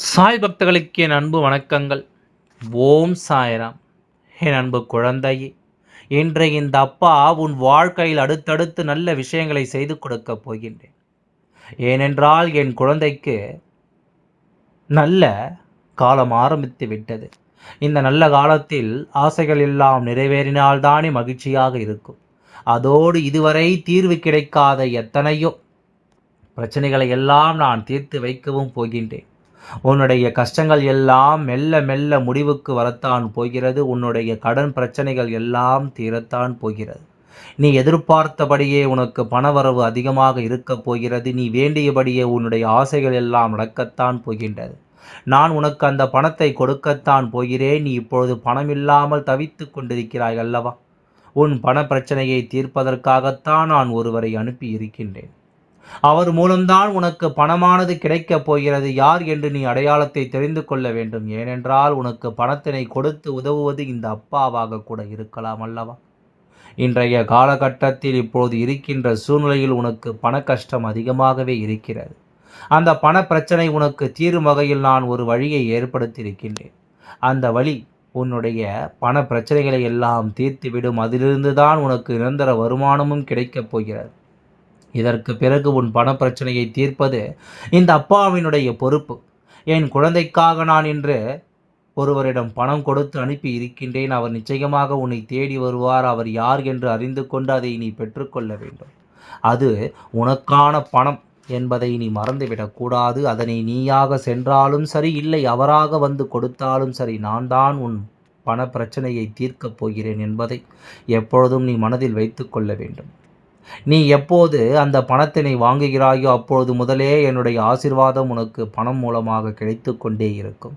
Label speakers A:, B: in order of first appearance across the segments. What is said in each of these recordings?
A: சாய் பக்தர்களுக்கு என் அன்பு வணக்கங்கள். ஓம் சாய்ராம். என் அன்பு குழந்தையே இன்றைய இந்த அப்பா உன் வாழ்க்கையில் அடுத்தடுத்து நல்ல விஷயங்களை செய்து கொடுக்கப் போகின்றேன். ஏனென்றால் என் குழந்தைக்கு நல்ல காலம் ஆரம்பித்து விட்டது. இந்த நல்ல காலத்தில் ஆசைகள் எல்லாம் நிறைவேறினால்தானே மகிழ்ச்சியாக இருக்கும். அதோடு இதுவரை தீர்வு கிடைக்காத எத்தனையோ பிரச்சனைகளை எல்லாம் நான் தீர்த்து வைக்கவும் போகின்றேன். உன்னுடைய கஷ்டங்கள் எல்லாம் மெல்ல மெல்ல முடிவுக்கு வரத்தான் போகிறது. உன்னுடைய கடன் பிரச்சனைகள் எல்லாம் தீரத்தான் போகிறது. நீ எதிர்பார்த்தபடியே உனக்கு பணவரவு அதிகமாக இருக்கப் போகிறது. நீ வேண்டியபடியே உன்னுடைய ஆசைகள் எல்லாம் நடக்கத்தான் போகின்றது. நான் உனக்கு அந்த பணத்தை கொடுக்கத்தான் போகிறேன். நீ இப்பொழுது பணம் இல்லாமல் தவித்து கொண்டிருக்கிறாய் அல்லவா? உன் பண பிரச்சனையை தீர்ப்பதற்காகத்தான் நான் ஒருவரை அனுப்பி இருக்கின்றேன். அவர் மூலம்தான் உனக்கு பணமானது கிடைக்கப் போகிறது. யார் என்று நீ அடையாளத்தை தெரிந்து கொள்ள வேண்டும். ஏனென்றால் உனக்கு பணத்தினை கொடுத்து உதவுவது இந்த அப்பாவாக கூட இருக்கலாம் அல்லவா? இன்றைய காலகட்டத்தில் இப்போது இருக்கின்ற சூழ்நிலையில் உனக்கு பண கஷ்டம் அதிகமாகவே இருக்கிறது. அந்த பண பிரச்சனை உனக்கு தீரும் வகையில் நான் ஒரு வழியை ஏற்படுத்தியிருக்கின்றேன். அந்த வழி உன்னுடைய பண பிரச்சனைகளை எல்லாம் தீர்த்துவிடும். அதிலிருந்து தான் உனக்கு நிரந்தர வருமானமும் கிடைக்கப் போகிறது. இதற்கு பிறகு உன் பண பிரச்சனையை தீர்ப்பது இந்த அப்பாவினுடைய பொறுப்பு. என் குழந்தைக்காக நான் இன்று ஒருவரிடம் பணம் கொடுத்து அனுப்பி இருக்கின்றேன். அவர் நிச்சயமாக உன்னை தேடி வருவார். அவர் யார் என்று அறிந்து கொண்டு அதை நீ பெற்றுக்கொள்ள வேண்டும். அது உனக்கான பணம் என்பதை நீ மறந்துவிடக்கூடாது அதனை நீயாக சென்றாலும் சரி இல்லை அவராக வந்து கொடுத்தாலும் சரி நான் தான் உன் பண பிரச்சனையை தீர்க்கப் போகிறேன் என்பதை எப்பொழுதும் நீ மனதில் வைத்து கொள்ள வேண்டும். நீ எப்போது அந்த பணத்தினை வாங்குகிறாயோ அப்பொழுது முதலே என்னுடைய ஆசிர்வாதம் உனக்கு பணம் மூலமாக கிடைத்து கொண்டே இருக்கும்.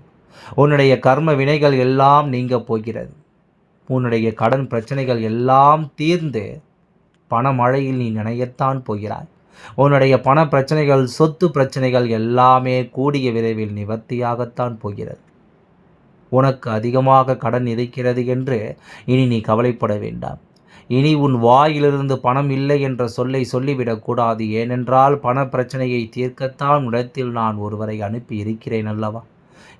A: உன்னுடைய கர்ம வினைகள் எல்லாம் நீங்க போகிறது. உன்னுடைய கடன் பிரச்சனைகள் எல்லாம் தீர்ந்து பணமழையில் நீ நினையத்தான் போகிறாய். உன்னுடைய பண பிரச்சனைகள் சொத்து பிரச்சனைகள் எல்லாமே கூடிய விரைவில் நிவர்த்தியாகத்தான் போகிறது. உனக்கு அதிகமாக கடன் இருக்கிறது என்று இனி நீ கவலைப்பட வேண்டாம். இனி உன் வாயிலிருந்து பணம் இல்லை என்ற சொல்லை சொல்லிவிடக்கூடாது. ஏனென்றால் பண பிரச்சனையை தீர்க்கத்தான் இடத்தில் நான் ஒருவரை அனுப்பி இருக்கிறேன் அல்லவா?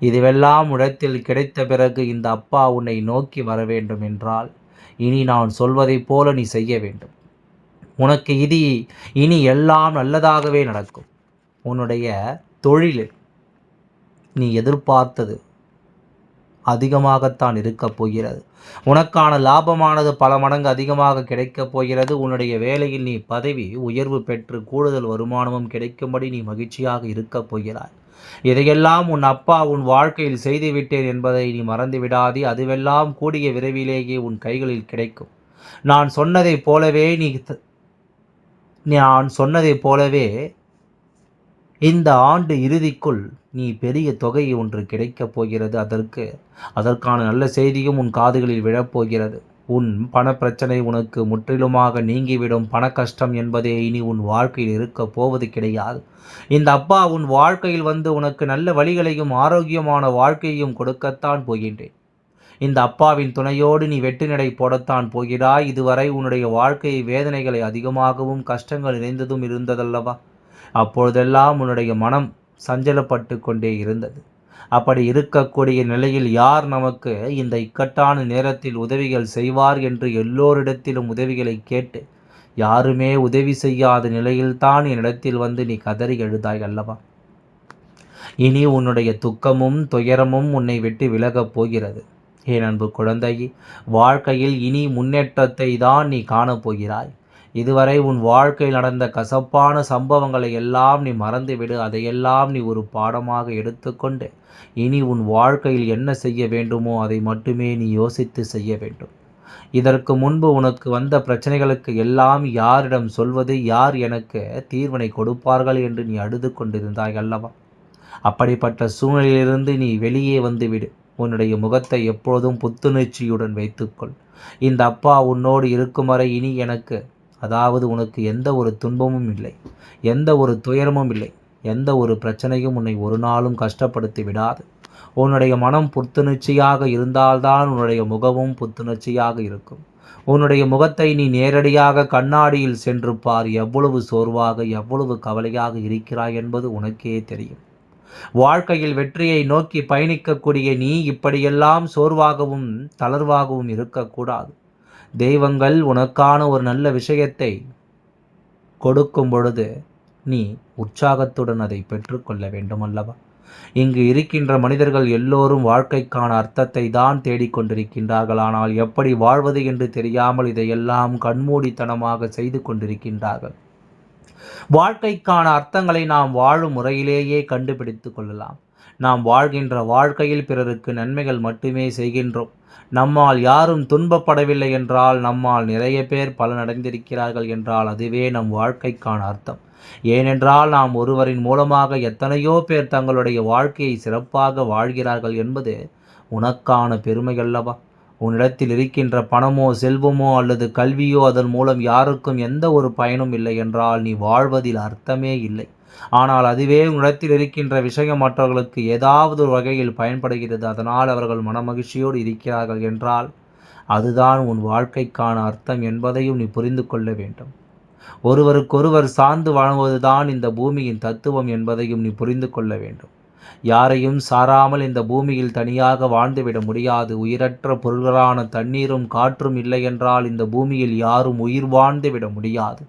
A: இதுவெல்லாம் இடத்தில் கிடைத்த பிறகு இந்த அப்பா உன்னை நோக்கி வர வேண்டும் என்றால் இனி நான் சொல்வதைப் போல நீ செய்ய வேண்டும். உனக்கு இது இனி எல்லாம் நல்லதாகவே நடக்கும். உன்னுடைய தொழிலில் நீ எதிர்பார்த்தது அதிகமாகத்தான் இருக்கப் போகிறது. உனக்கான லாபமானது பல மடங்கு அதிகமாக கிடைக்கப் போகிறது. உன்னுடைய வேலையில் நீ பதவி உயர்வு பெற்று கூடுதல் வருமானமும் கிடைக்கும்படி நீ மகிழ்ச்சியாக இருக்கப் போகிறாய். இதையெல்லாம் உன் அப்பா உன் வாழ்க்கையில் செய்துவிட்டேன் என்பதை நீ மறந்து விடாதே. அதுவெல்லாம் கூடிய விரைவிலேயே உன் கைகளில் கிடைக்கும். நான் சொன்னதைப் போலவே நீ நான் சொன்னதைப் போலவே இந்த ஆண்டு இறுதிக்குள் நீ பெரிய தொகை ஒன்று கிடைக்கப் போகிறது. அதற்கு அதற்கான நல்ல செய்தியும் உன் காதுகளில் விழப்போகிறது. உன் பணப்பிரச்சனை உனக்கு முற்றிலுமாக நீங்கிவிடும். பண கஷ்டம் என்பதே இனி உன் வாழ்க்கையில் இருக்கப் போவது கிடையாது. இந்த அப்பா உன் வாழ்க்கையில் வந்து உனக்கு நல்ல வழிகளையும் ஆரோக்கியமான வாழ்க்கையையும் கொடுக்கத்தான் போகின்றேன். இந்த அப்பாவின் துணையோடு நீ வெட்டுநடை போடத்தான் போகிறாய். இதுவரை உன்னுடைய வாழ்க்கை வேதனைகளை அதிகமாகவும் கஷ்டங்கள் நிறைந்ததும் இருந்ததல்லவா? அப்பொழுதெல்லாம் உன்னுடைய மனம் சஞ்சலப்பட்டு கொண்டே இருந்தது. அப்படி இருக்கக்கூடிய நிலையில் யார் நமக்கு இந்த இக்கட்டான நேரத்தில் உதவிகள் செய்வார் என்று எல்லோரிடத்திலும் உதவிகளை கேட்டு யாருமே உதவி செய்யாத நிலையில்தான் என்னிடத்தில் வந்து நீ கதறி எழுதாய் அல்லவா? இனி உன்னுடைய துக்கமும் துயரமும் உன்னை விட்டு விலகப் போகிறது. ஏன் அன்பு குழந்தை வாழ்க்கையில் இனி முன்னேற்றத்தை தான் நீ காணப்போகிறாய் இதுவரை உன் வாழ்க்கையில் நடந்த கசப்பான சம்பவங்களை எல்லாம் நீ மறந்துவிடு. அதையெல்லாம் நீ ஒரு பாடமாக எடுத்துக்கொண்டு இனி உன் வாழ்க்கையில் என்ன செய்ய வேண்டுமோ அதை மட்டுமே நீ யோசித்து செய்ய வேண்டும். இதற்கு முன்பு உனக்கு வந்த பிரச்சனைகளுக்கு எல்லாம் யாரிடம் சொல்வது யார் எனக்கு தீர்வினை கொடுப்பார்கள் என்று நீ அழுது கொண்டிருந்தாய் அல்லவா? அப்படிப்பட்ட சூழ்நிலையிலிருந்து நீ வெளியே வந்துவிடு. உன்னுடைய முகத்தை எப்பொழுதும் புத்துணர்ச்சியுடன் வைத்துக்கொள். இந்த அப்பா உன்னோடு இருக்கும் வரை இனி எனக்கு அதாவது உனக்கு எந்த ஒரு துன்பமும் இல்லை எந்த ஒரு துயரமும் இல்லை எந்த ஒரு பிரச்சனையும் உன்னை ஒரு நாளும் கஷ்டப்படுத்தி விடாது. உன்னுடைய மனம் புத்துணர்ச்சியாக இருந்தால்தான் உன்னுடைய முகமும் புத்துணர்ச்சியாக இருக்கும். உன்னுடைய முகத்தை நீ நேரடியாக கண்ணாடியில் சென்று பார் எவ்வளவு சோர்வாக எவ்வளவு கவலையாக இருக்கிறாய் என்பது உனக்கே தெரியும். வாழ்க்கையில் வெற்றியை நோக்கி பயணிக்கக்கூடிய நீ இப்படியெல்லாம் சோர்வாகவும் தளர்வாகவும் இருக்கக்கூடாது. தெய்வங்கள் உனக்கான ஒரு நல்ல விஷயத்தை கொடுக்கும் பொழுது நீ உற்சாகத்துடன் அதை பெற்றுக்கொள்ள வேண்டும் அல்லவா இங்கு இருக்கின்ற மனிதர்கள் எல்லோரும் வாழ்க்கைக்கான அர்த்தத்தை தான் தேடிக்கொண்டிருக்கின்றார்கள் ஆனால் எப்படி வாழ்வது என்று தெரியாமல் இதையெல்லாம் கண்மூடித்தனமாக செய்து கொண்டிருக்கின்றார்கள். வாழ்க்கைக்கான அர்த்தங்களை நாம் வாழும் முறையிலேயே கண்டுபிடித்து கொள்ளலாம். நாம் வாழ்கின்ற வாழ்க்கையில் பிறருக்கு நன்மைகள் மட்டுமே செய்கின்றோம். நம்மால் யாரும் துன்பப்படவில்லை என்றால் நம்மால் நிறைய பேர் பலனடைந்திருக்கிறார்கள் என்றால் அதுவே நம் வாழ்க்கைக்கான அர்த்தம். ஏனென்றால் நாம் ஒருவரின் மூலமாக எத்தனையோ பேர் தங்களுடைய வாழ்க்கையை சிறப்பாக வாழ்கிறார்கள் என்பது உனக்கான பெருமை அல்லவா உன்னிடத்தில் இருக்கின்ற பணமோ செல்வமோ அல்லது கல்வியோ அதன் மூலம் யாருக்கும் எந்த ஒரு பயனும் இல்லை என்றால் நீ வாழ்வதில் அர்த்தமே இல்லை. ஆனால் அதுவே உங்களிடத்தில் இருக்கின்ற விஷயம் மற்றவர்களுக்கு ஏதாவது ஒரு வகையில் பயன்படுகிறது. அதனால் அவர்கள் மனமகிழ்ச்சியோடு இருக்கிறார்கள் என்றால் அதுதான் உன் வாழ்க்கைக்கான அர்த்தம் என்பதையும் நீ புரிந்து கொள்ள வேண்டும். ஒருவருக்கொருவர் சார்ந்து வாழ்வதுதான் இந்த பூமியின் தத்துவம் என்பதையும் நீ புரிந்து கொள்ள வேண்டும். யாரையும் சாராமல் இந்த பூமியில் தனியாக வாழ்ந்துவிட முடியாது. உயிரற்ற பொருள்களான தண்ணீரும் காற்றும் இல்லை என்றால் இந்த பூமியில் யாரும் உயிர் வாழ்ந்து விட முடியாது.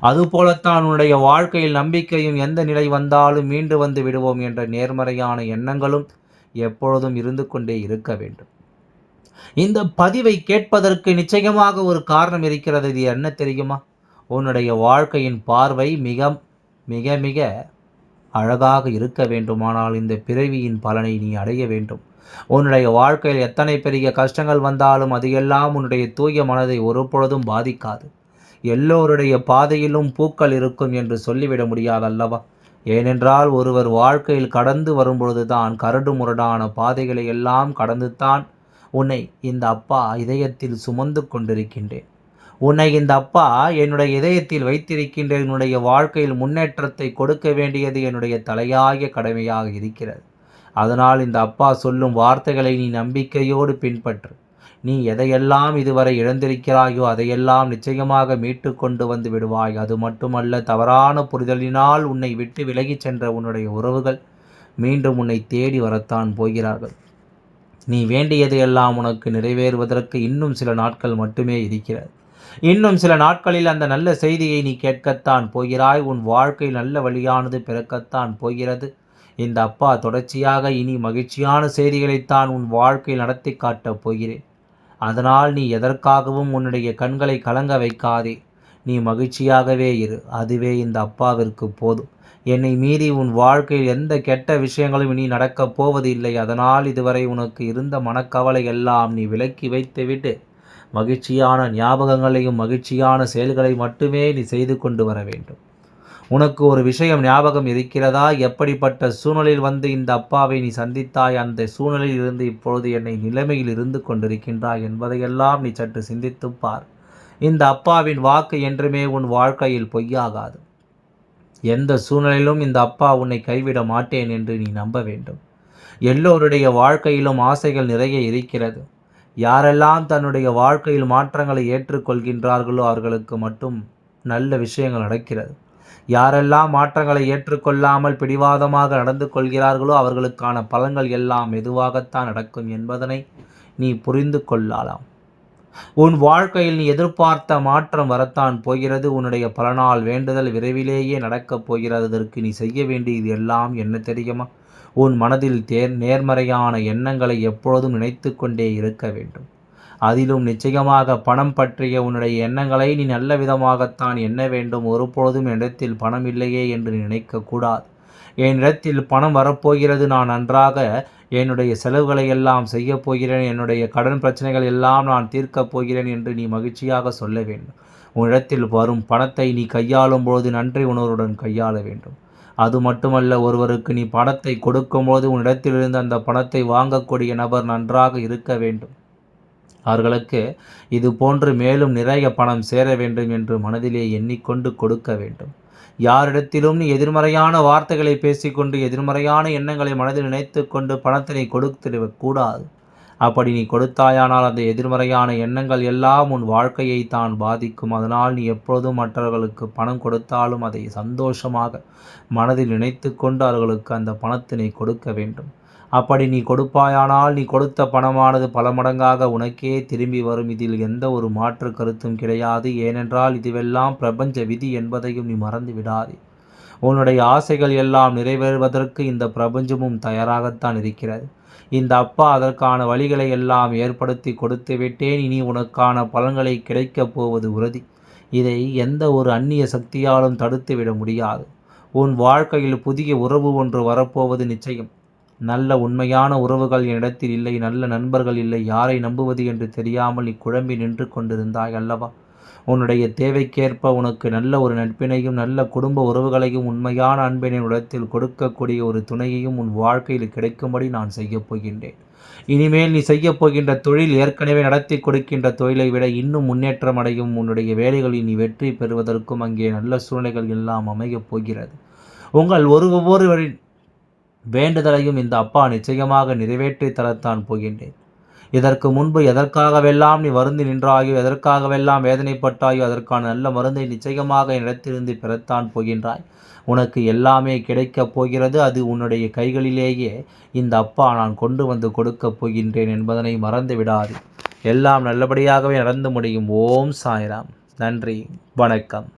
A: அதுபோலத்தான் உன்னுடைய வாழ்க்கையில் நம்பிக்கையும் எந்த நிலை வந்தாலும் மீண்டு வந்து விடுவோம் என்ற நேர்மறையான எண்ணங்களும் எப்பொழுதும் இருந்து கொண்டே இருக்க வேண்டும். இந்த பதிவை கேட்பதற்கு நிச்சயமாக ஒரு காரணம் இருக்கிறது. இது என்ன தெரியுமா? உன்னுடைய வாழ்க்கையின் பார்வை மிக மிக மிக அழகாக இருக்க வேண்டுமானால் இந்த பிறவியின் பலனை நீ அடைய வேண்டும். உன்னுடைய வாழ்க்கையில் எத்தனை பெரிய கஷ்டங்கள் வந்தாலும் அது எல்லாம் உன்னுடைய தூய மனதை ஒருபொழுதும் பாதிக்காது. எல்லோருடைய பாதையிலும் பூக்கள் இருக்கும் என்று சொல்லிவிட முடியாதல்லவா? ஏனென்றால் ஒருவர் வாழ்க்கையில் கடந்து வரும்பொழுதுதான் கரடு முரடான பாதைகளை எல்லாம் கடந்துத்தான் உன்னை இந்த அப்பா இதயத்தில் சுமந்து கொண்டிருக்கின்றேன். உன்னை இந்த அப்பா என்னுடைய இதயத்தில் வைத்திருக்கின்ற என்னுடைய வாழ்க்கையில் முன்னேற்றத்தை கொடுக்க வேண்டியது என்னுடைய தலையாய கடமையாக இருக்கிறது. அதனால் இந்த அப்பா சொல்லும் வார்த்தைகளை நீ நம்பிக்கையோடு பின்பற்று. நீ எதையெல்லாம் இதுவரை இழந்திருக்கிறாயோ அதையெல்லாம் நிச்சயமாக மீட்டு கொண்டு வந்து விடுவாய். அது மட்டுமல்ல தவறான புரிதலினால் உன்னை விட்டு விலகிச் சென்ற உன்னுடைய உறவுகள் மீண்டும் உன்னை தேடி வரத்தான் போகிறார்கள். நீ வேண்டியதையெல்லாம் உனக்கு நிறைவேறுவதற்கு இன்னும் சில நாட்கள் மட்டுமே இருக்கிறது. இன்னும் சில நாட்களில் அந்த நல்ல செய்தியை நீ கேட்கத்தான் போகிறாய். உன் வாழ்க்கை நல்ல வழியானது பிறக்கத்தான் போகிறது. இந்த அப்பா தொடர்ச்சியாக இனி மகிழ்ச்சியான செய்திகளைத்தான் உன் வாழ்க்கையில் நடத்தி காட்டப் போகிறேன். அதனால் நீ எதற்காகவும் உன்னுடைய கண்களை கலங்க வைக்காதே. நீ மகிழ்ச்சியாகவே இரு. அதுவே இந்த அப்பாவிற்கு போதும். என்னை மீறி உன் வாழ்க்கையில் எந்த கெட்ட விஷயங்களும் இனி நடக்கப் போவதில்லை. அதனால் இதுவரை உனக்கு இருந்த மனக்கவலை எல்லாம் நீ விலக்கி வைத்துவிட்டு மகிழ்ச்சியான ஞாபகங்களையும் மகிழ்ச்சியான செயல்களை மட்டுமே நீ செய்து கொண்டு வர வேண்டும். உனக்கு ஒரு விஷயம் ஞாபகம் இருக்கிறதா? எப்படிப்பட்ட சூழ்நிலையில் வந்து இந்த அப்பாவை நீ சந்தித்தாய்? அந்த சூழ்நிலையில் இருந்து இப்பொழுது என்னை நிலைமையில் இருந்து கொண்டிருக்கின்றாய் என்பதையெல்லாம் நீ சற்று சிந்தித்துப் பார். இந்த அப்பாவின் வாக்கு என்றுமே உன் வாழ்க்கையில் பொய்யாகாது. எந்த சூழ்நிலையிலும் இந்த அப்பா உன்னை கைவிட மாட்டேன் என்று நீ நம்ப வேண்டும். எல்லோருடைய வாழ்க்கையிலும் ஆசைகள் நிறைய இருக்கிறது. யாரெல்லாம் தன்னுடைய வாழ்க்கையில் மாற்றங்களை ஏற்றுக்கொள்கின்றார்களோ அவர்களுக்கு மட்டும் நல்ல விஷயங்கள் நடக்கிறது. யாரெல்லாம் மாற்றங்களை ஏற்றுக்கொள்ளாமல் பிடிவாதமாக நடந்து கொள்கிறார்களோ அவர்களுக்கான பலன்கள் எல்லாம் மெதுவாகத்தான் நடக்கும் என்பதனை நீ புரிந்து கொள்ளலாம். உன் வாழ்க்கையில் நீ எதிர்பார்த்த மாற்றம் வரத்தான் போகிறது. உன்னுடைய பலனால் வேண்டுதல் விரைவிலேயே நடக்கப் போகிறது. அதற்கு நீ செய்ய வேண்டியது எல்லாம் என்ன தெரியுமா? உன் மனதில் தேர் நேர்மறையான எண்ணங்களை எப்பொழுதும் நினைத்து கொண்டே இருக்க வேண்டும். அதிலும் நிச்சயமாக பணம் பற்றிய உன்னுடைய எண்ணங்களை நீ நல்ல விதமாகத்தான் எண்ண வேண்டும். ஒருபொழுதும் என்னிடத்தில் பணம் இல்லையே என்று நினைக்கக்கூடாது. என்னிடத்தில் பணம் வரப்போகிறது. நான் நன்றாக என்னுடைய செலவுகளை எல்லாம் செய்யப் போகிறேன். என்னுடைய கடன் பிரச்சனைகள் எல்லாம் நான் தீர்க்கப் போகிறேன் என்று நீ மகிழ்ச்சியாக சொல்ல வேண்டும். உன்னிடத்தில் வரும் பணத்தை நீ கையாளும் பொழுது நன்றி உணர்வுடன் கையாள வேண்டும். அது மட்டுமல்ல ஒருவருக்கு நீ பணத்தை கொடுக்கும்போது உன்னிடத்திலிருந்து அந்த பணத்தை வாங்கக்கூடிய நபர் நன்றாக இருக்க வேண்டும். அவர்களுக்கு இது போன்று மேலும் நிறைய பணம் சேர வேண்டும் என்று மனதிலே எண்ணிக்கொண்டு கொடுக்க வேண்டும். யாரிடத்திலும் நீ எதிர்மறையான வார்த்தைகளை பேசிக்கொண்டு எதிர்மறையான எண்ணங்களை மனதில் நினைத்து கொண்டு பணத்தினை கொடுத்திடக்கூடாது. அப்படி நீ கொடுத்தாயானால் அந்த எதிர்மறையான எண்ணங்கள் எல்லாம் உன் வாழ்க்கையை தான் பாதிக்கும். அதனால் நீ எப்பொழுதும் மற்றவர்களுக்கு பணம் கொடுத்தாலும் அதை சந்தோஷமாக மனதில் நினைத்து கொண்டு அவர்களுக்கு அந்த பணத்தினை கொடுக்க வேண்டும். அப்படி நீ கொடுப்பாயானால் நீ கொடுத்த பணமானது பல மடங்காக உனக்கே திரும்பி வரும். இதில் எந்த ஒரு மாற்று கருத்தும் கிடையாது. ஏனென்றால் இதுவெல்லாம் பிரபஞ்ச விதி என்பதையும் நீ மறந்து விடாதே உன்னுடைய ஆசைகள் எல்லாம் நிறைவேறுவதற்கு இந்த பிரபஞ்சமும் தயாராகத்தான் இருக்கிறது. இந்த அப்பா அதற்கான வழிகளை எல்லாம் ஏற்படுத்தி கொடுத்து விட்டேன். இனி உனக்கான பலன்களை கிடைக்கப் போவது உறுதி. இதை எந்த ஒரு அந்நிய சக்தியாலும் தடுத்துவிட முடியாது. உன் வாழ்க்கையில் புதிய உறவு ஒன்று வரப்போவது நிச்சயம். நல்ல உண்மையான உறவுகள் என்னிடத்தில் இல்லை நல்ல நண்பர்கள் இல்லை யாரை நம்புவது என்று தெரியாமல் நீ நின்று கொண்டிருந்தாய் அல்லவா? உன்னுடைய தேவைக்கேற்ப உனக்கு நல்ல ஒரு நட்பினையும் நல்ல குடும்ப உறவுகளையும் உண்மையான அன்பினின் இடத்தில் கொடுக்கக்கூடிய ஒரு துணையையும் உன் வாழ்க்கையில் கிடைக்கும்படி நான் செய்யப் போகின்றேன். இனிமேல் நீ செய்யப் போகின்ற தொழில் ஏற்கனவே நடத்தி கொடுக்கின்ற தொழிலை விட இன்னும் முன்னேற்றம் அடையும். உன்னுடைய வேலைகளில் நீ வெற்றி பெறுவதற்கும் அங்கே நல்ல சூழ்நிலைகள் எல்லாம் அமையப் போகிறது. உங்கள் ஒரு ஒவ்வொருவரின் வேண்டுதலையும் இந்த அப்பா நிச்சயமாக நிறைவேற்றி தரத்தான் போகின்றேன். இதற்கு முன்பு எதற்காகவெல்லாம் நீ வருந்தி நின்றாயோ எதற்காகவெல்லாம் வேதனைப்பட்டாயோ அதற்கான நல்ல மருந்தை நிச்சயமாக இடத்திலிருந்து பெறத்தான் போகின்றாய். உனக்கு எல்லாமே கிடைக்கப் போகிறது. அது உன்னுடைய கைகளிலேயே இந்த அப்பா நான் கொண்டு வந்து கொடுக்கப் போகின்றேன் என்பதனை மறந்து விடாது. எல்லாம் நல்லபடியாகவே நடந்து முடியும். ஓம் சாய்ராம். நன்றி. வணக்கம்.